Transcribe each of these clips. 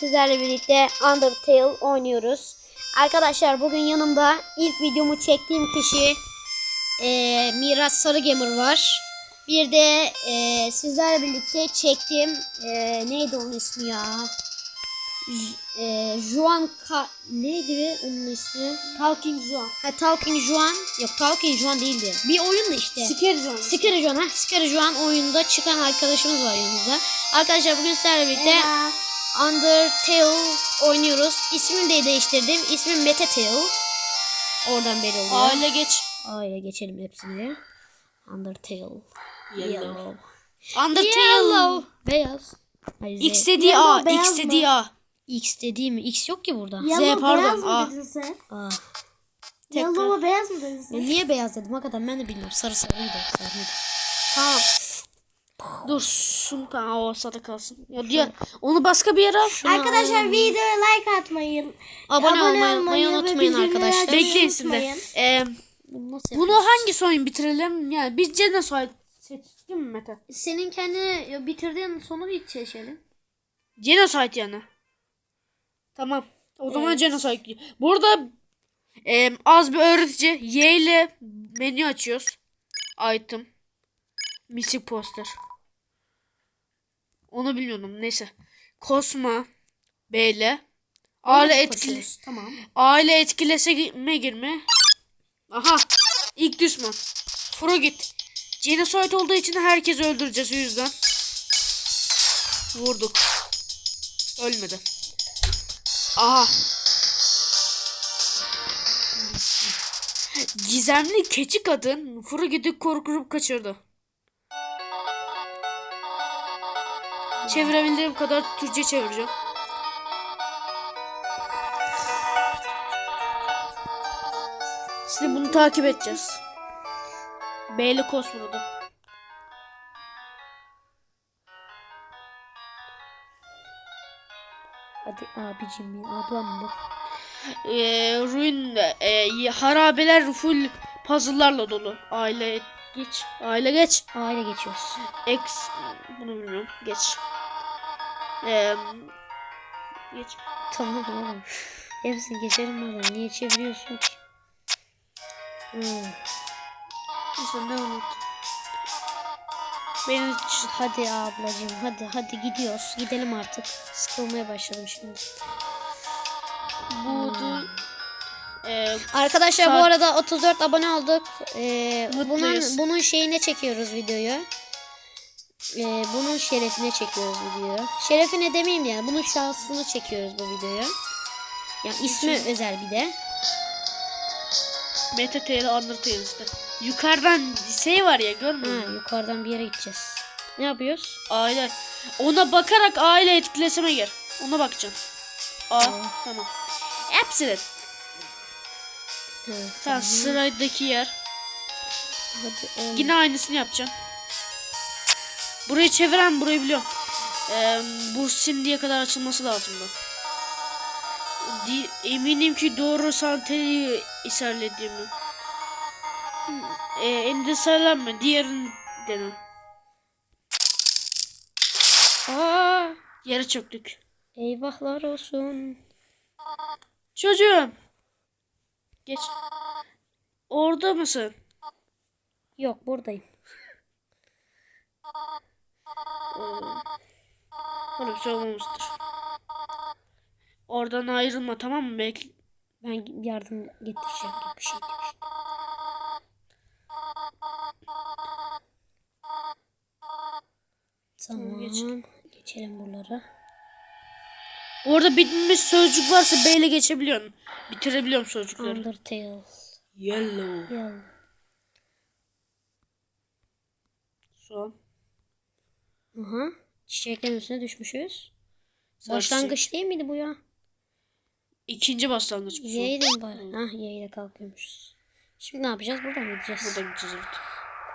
Sizlerle birlikte Undertale oynuyoruz. Arkadaşlar bugün yanımda ilk videomu çektiğim kişi eee Miraç Sarı Gamer var. Bir de eee, sizlerle birlikte çektiğim eee, neydi onun ismi ya? J- eee, Juan Ka neydi be onun ismi? Talking Juan. Ha Talking Juan. Yok Talking Juan değildi. Bir oyun da işte. Siker Juan. Scary Juan ha. Scary Juan oyunda çıkan arkadaşımız var yanımızda. Arkadaşlar bugün sizlerle birlikte Undertale oynuyoruz. İsmini de değiştirdim. İsmim Metatale. Oradan belli oluyor. Aile geç. Aile geçelim hepsini. Undertale. Yellow. Undertale. Yellow. Beyaz. Hayır, X Z. dediği A. Yellow, X dediği A. X dediği mi? X yok ki burada. Yellow pardon, beyaz A. mı dedin sen? Aa. Yellow'a beyaz mı dedin Ya sen? niye beyaz dedim? Hakikaten ben de bilmiyorum. Sarı sarıydı. Sarıydı. Tamam. Dur. Şunu tamam o sada kalsın. Ya diğer onu başka bir yere al. Arkadaşlar videoya like atmayı, Abone, olmayı, olmayı ve unutmayın arkadaşlar. Bekleyin şimdi. Ee, Bunu nasıl bunu yapıyoruz? hangi oyun bitirelim? Yani biz Genocide seçtik mi Mete? Senin kendi bitirdiğin sonu bir seçelim. Genocide yani. Tamam. O zaman Genocide. Burada e, az bir öğretici. Y ile menü açıyoruz. Item. Misik poster. Onu bilmiyordum. Neyse. Kosma. B ile. A ile etkili. Tamam. A ile etkileseme girme. Aha. İlk düşman. Fro git. Genocide olduğu için herkesi öldüreceğiz o yüzden. Vurduk. Ölmedi. Aha. Gizemli keçi kadın Fro gidip korkutup kaçırdı. Çevirebildiğim kadar Türkçe çevireceğim. Şimdi bunu takip edeceğiz. Beyli Kosmo'da. Hadi abicim mi? Ablam mı? Ee, ruin e, harabeler full puzzle'larla dolu. Aile geç. Aile geç. Aile geçiyoruz. X bunu bilmiyorum. Geç. Ee, geç. Tamam oğlum. Hepsini geçelim oradan. Niye çeviriyorsun ki? Hmm. Neyse ne unut. Beni Hadi ablacığım hadi hadi gidiyoruz. Gidelim artık. Sıkılmaya başladım şimdi. buldu. Ee, Arkadaşlar bu arada 34 abone olduk. Ee, bunun bunun şeyine çekiyoruz videoyu. Ee, bunun şerefine çekiyoruz videoyu. Şerefine demeyeyim ya. Bunun şansını çekiyoruz bu videoyu. Yani ismi özel bir de. Meta Tail Undertale işte. Yukarıdan şey var ya görmüyor musun? yukarıdan bir yere gideceğiz. Ne yapıyoruz? Aile. Ona bakarak aile etkileseme gir. Ona bakacağım. Aa Tamam. tamam. Hepsini. Ha, Tamam sıradaki yer. Hadi. Yine aynısını yapacağım. Burayı çeviren burayı biliyorum. Ee, bu şimdiye kadar açılması lazımdı. Di- eminim ki doğru santeyi işaretlediğimi. Ee, endişelenme. Diğerini dene. Aa, yere çöktük. Eyvahlar olsun. Çocuğum. Geç. Orada mısın? Yok buradayım. Öyle bir şey olmamıştır. Oradan ayrılma tamam mı? Belki Ben yardım getireceğim gibi bir şey demiş. Tamam. geç. Geçelim buraları. Orada bitmiş sözcük varsa B ile geçebiliyorsun. Bitirebiliyorum sözcükleri. Undertale. Yellow. Ya. Son. Aha. Çiçeklerin üstüne düşmüşüz. Başlangıç değil miydi bu ya? İkinci başlangıç bu mi var? Hah Y ile kalkıyormuşuz. Şimdi ne yapacağız? Buradan mı gideceğiz? Buradan gideceğiz evet.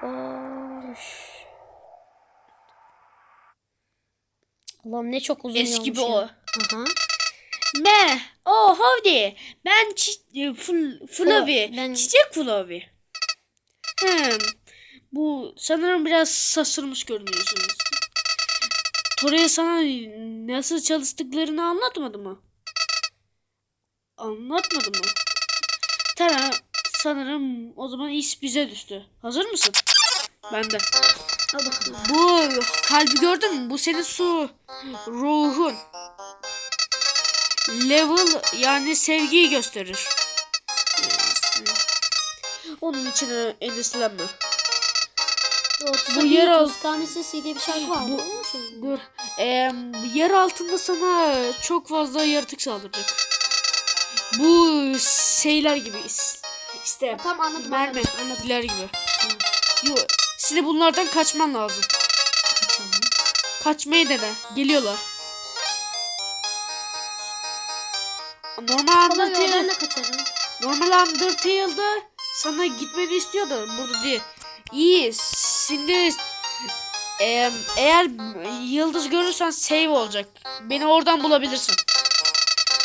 Koş. Allah'ım ne çok uzun Eski bir ya. o. Aha. Me. Oh howdy. Ben çi- fl Flavi. ben- Çiçek Flavi. Hmm. Bu sanırım biraz sarsılmış görünüyorsunuz. Buraya sana nasıl çalıştıklarını anlatmadı mı? Anlatmadı mı? Tamam sanırım o zaman iş bize düştü. Hazır mısın? Ben de. Bu kalbi gördün mü? Bu senin su ruhun. Level yani sevgiyi gösterir. Onun için e, endişelenme. Bu yer al- Kamisi diye bir şarkı var. Bu- şey? Dur. Ee, yer altında sana çok fazla yaratık saldıracak. Bu şeyler gibi. İşte Tam anladım. mermi, anladılar gibi. Yo, şimdi bunlardan kaçman lazım. Kaçmayı dene. Geliyorlar. Normal Undertale, normal Undertale'da sana gitmeni istiyor da burada değil. İyi. Şimdi e, eğer yıldız görürsen save olacak. Beni oradan bulabilirsin.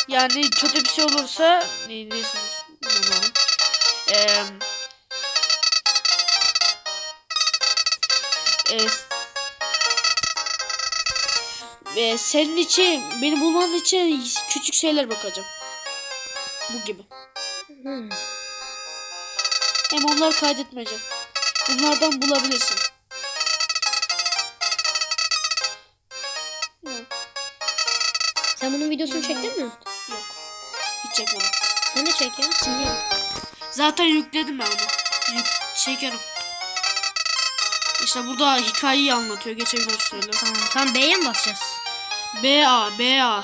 Yani kötü bir şey olursa ne, neyse. Eee e, ve senin için beni bulman için küçük şeyler bakacağım. Bu gibi. Hmm. Hem onları kaydetmeyeceğim. Bunlardan bulabilirsin. Sen bunun videosunu çektin mi? Yok. Hiç çekmedim. Sen de çek ya. Niye? Zaten yükledim ben onu. Yük çekerim. İşte burada hikayeyi anlatıyor. Geçebiliriz şöyle. Tamam. Tamam B'ye mi basacağız? B A B A.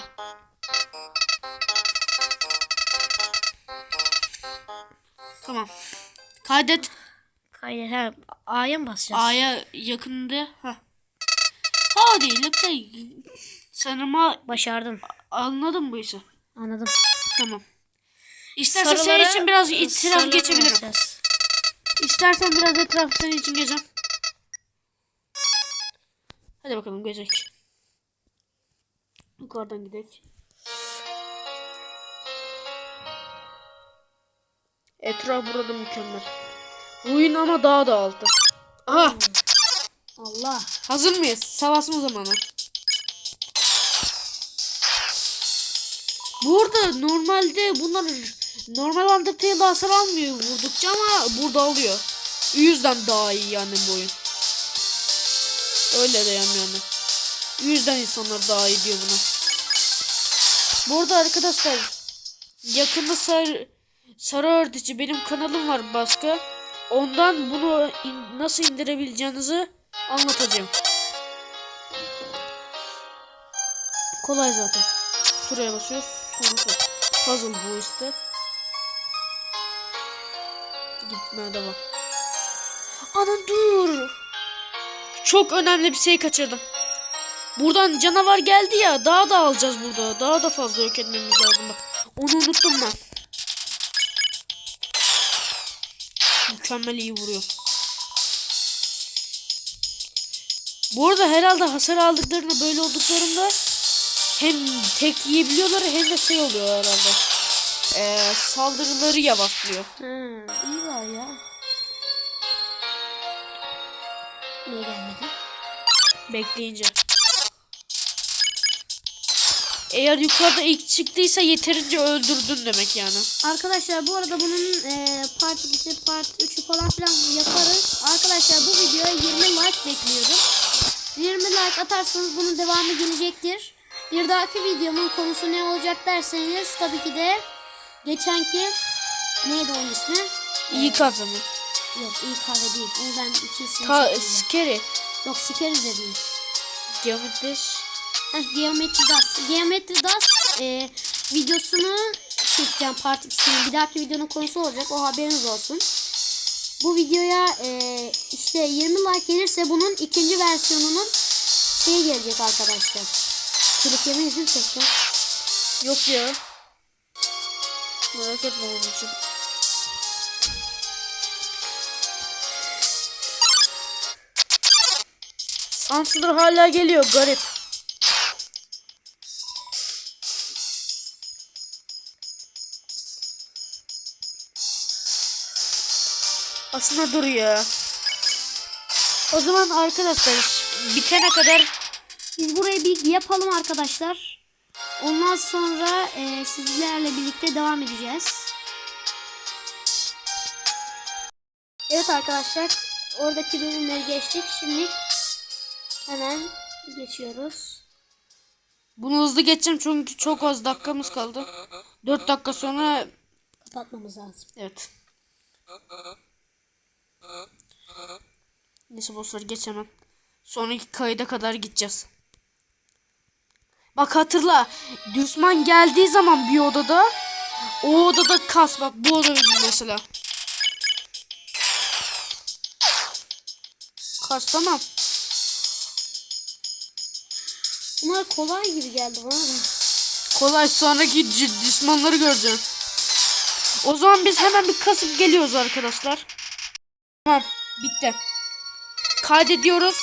Tamam. Kaydet. Hayır. Ha, A'ya mı basacağız? A'ya yakında. Ha. Hadi iyilikte. Sanırım Başardım. anladım bu işi. Anladım. Tamam. İstersen senin için biraz itiraf sarılara geçebilirim. basacağız. İstersen biraz etraf senin için gezeceğim. Hadi bakalım gezek. Yukarıdan gidelim. Etraf burada mükemmel. Ruin ama daha da altı. Aha! Allah. Hazır mıyız? Savaşma zamanı. Burada normalde bunlar normal Undertale'da hasar almıyor vurdukça ama burada alıyor. Yüzden daha iyi yani bu oyun. Öyle de yani yani. Yüzden insanlar daha iyi diyor buna. Bu arada arkadaşlar yakında sarı, sarı öğretici benim kanalım var başka. Ondan bunu in- nasıl indirebileceğinizi anlatacağım. Kolay zaten. Şuraya basıyoruz. Sonra. Puzzle bu işte. Gitmeye devam. Ana dur. Çok önemli bir şey kaçırdım. Buradan canavar geldi ya. Daha da alacağız burada. Daha da fazla yok etmemiz lazım bak. Onu unuttum ben. Mükemmel iyi vuruyor. Bu arada herhalde hasar aldıklarında böyle olduklarında hem tek yiyebiliyorlar hem de şey oluyor herhalde. Ee, saldırıları yavaşlıyor. Ha, iyi var ya. Niye gelmedi? Bekleyince. Eğer yukarıda ilk çıktıysa yeterince öldürdün demek yani. Arkadaşlar bu arada bunun e, part 2'si part 3'ü falan filan yaparız. Arkadaşlar bu videoya 20 like bekliyorum. 20 like atarsanız bunun devamı gelecektir. Bir dahaki videomun konusu ne olacak derseniz tabii ki de geçenki neydi onun ismi? İyi kazanı. Yok iyi kahve değil. Onu ben ikisini çektim. scary. Yok Scary de değil. Geometri. Heh, Geometry Dash. Geometry Dash e, videosunu çekeceğim part 2'sinin. Bir dahaki videonun konusu olacak. O haberiniz olsun. Bu videoya e, işte 20 like gelirse bunun ikinci versiyonunun şey gelecek arkadaşlar. Telif yemeyiz değil mi sesle? Yok ya. Merak etme onun için. Sansıdır hala geliyor garip. Aslında dur ya. O zaman arkadaşlar bitene kadar Biz burayı bir yapalım arkadaşlar. Ondan sonra e, sizlerle birlikte devam edeceğiz. Evet arkadaşlar. Oradaki bölümleri geçtik. Şimdi hemen geçiyoruz. Bunu hızlı geçeceğim çünkü çok az dakikamız kaldı. 4 dakika sonra Kapatmamız lazım. evet. Neyse bossları geçemem. Sonraki kayda kadar gideceğiz. Bak hatırla. Düşman geldiği zaman bir odada o odada kas bak bu oda mesela. Kas tamam. Bunlar kolay gibi geldi bana da. Kolay sonraki düşmanları göreceğim. O zaman biz hemen bir kasıp geliyoruz arkadaşlar. Tamam bitti. Kaydediyoruz.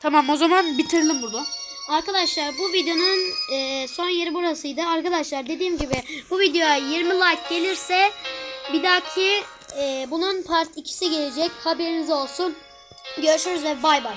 Tamam o zaman bitirelim burada. Arkadaşlar bu videonun e, son yeri burasıydı. Arkadaşlar dediğim gibi bu videoya 20 like gelirse bir dahaki e, bunun part 2'si gelecek. Haberiniz olsun. Görüşürüz ve bay bay.